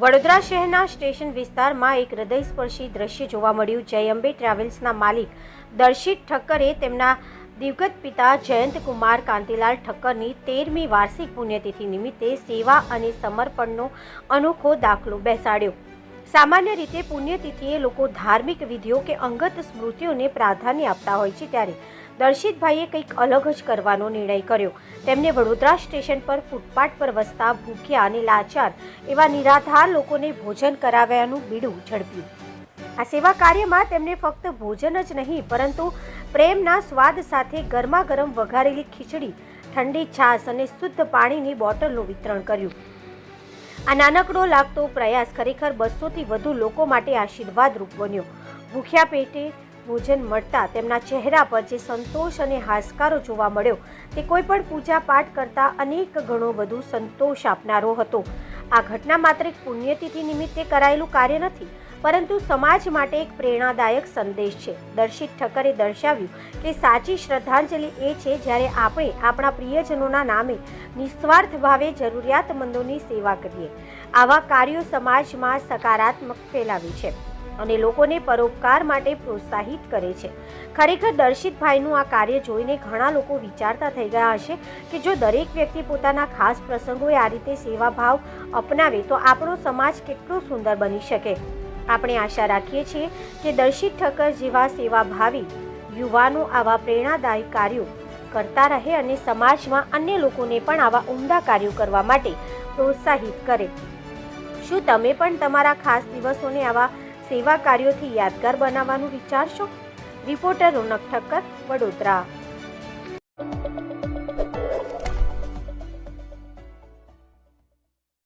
વડોદરા શહેરના સ્ટેશન વિસ્તારમાં એક હૃદયસ્પર્શી દ્રશ્ય જોવા મળ્યું, જય અંબે ટ્રાવેલ્સના માલિક દર્શિત ઠક્કરે તેમના દિવગત પિતા જયંત કુમાર કાંતિલાલ ઠક્કરની તેરમી વાર્ષિક પુણ્યતિથિ નિમિત્તે સેવા અને સમર્પણનો અનોખો દાખલો બેસાડ્યો. સામાન્ય રીતે પુણ્યતિથિએ લોકો ધાર્મિક વિધિઓ કે અંગત સ્મૃતિઓને પ્રાધાન્ય આપતા હોય છે ત્યારે દર્શિતભાઈએ કંઈક અલગ જ કરવાનો નિર્ણય કર્યો. તેમને વડોદરા સ્ટેશન પર ફૂટપાથ પર વસતા ભૂખ્યા અને લાચાર એવા નિરાધાર લોકોને ભોજન કરાવ્યાનું બીડું ઝડપ્યું. આ સેવા કાર્યમાં તેમણે ફક્ત ભોજન જ નહીં, પરંતુ પ્રેમના સ્વાદ સાથે ગરમા ગરમ વઘારેલી ખીચડી, ઠંડી છાશ અને શુદ્ધ પાણીની બોટલનું વિતરણ કર્યું. આ નાનકડો લાગતો પ્રયાસ ખરેખર બસોથી વધુ લોકો માટે આશીર્વાદરૂપ બન્યો. ભૂખ્યા પેટે ભોજન મળતા તેમના ચહેરા પર જે સંતોષ અને હાશકારો જોવા મળ્યો તે કોઈ પણ પૂજા પાઠ કરતાં અનેક ગણો વધુ સંતોષ આપનારો હતો. આ ઘટના માત્ર એક પુણ્યતિથિ નિમિત્તે કરાયેલું કાર્ય નથી, પરંતુ સમાજ માટે એક પ્રેરણાદાયક સંદેશ છે. દર્શિત ઠક્કરે દર્શાવ્યું કે સાચી શ્રદ્ધાંજલિ એ છે જ્યારે આપણે આપણા પ્રિયજનોના નામે નિસ્વાર્થ ભાવે જરૂરિયાતમંદોની સેવા કરીએ. આવા કાર્યો સમાજમાં સકારાત્મક ફેલાવે છે. અને લોકોને પરોપકાર માટે પ્રોત્સાહિત કરે છે. ખરેખર દર્શિતભાઈનું આ કાર્ય જોઈને ઘણા લોકો વિચારતા થઈ ગયા હશે કે જો દરેક વ્યક્તિ પોતાના ખાસ પ્રસંગોએ આ રીતે સેવાભાવ અપનાવે, તો આપણો સમાજ કેટલો સુંદર બની શકે. આપણે આશા રાખીએ છીએ કે દર્શિત ઠક્કર જેવા સેવાભાવી યુવાનો આવા પ્રેરણાદાયી કાર્યો કરતા રહે અને સમાજમાં અન્ય લોકોને પણ આવા ઉમદા કાર્યો કરવા માટે પ્રોત્સાહિત કરે. શું તમે પણ તમારા ખાસ દિવસોને આવા સેવા કાર્યોથી યાદગાર બનાવવાનું વિચારશો? રિપોર્ટર રોનક ઠક્કર વડોદરા.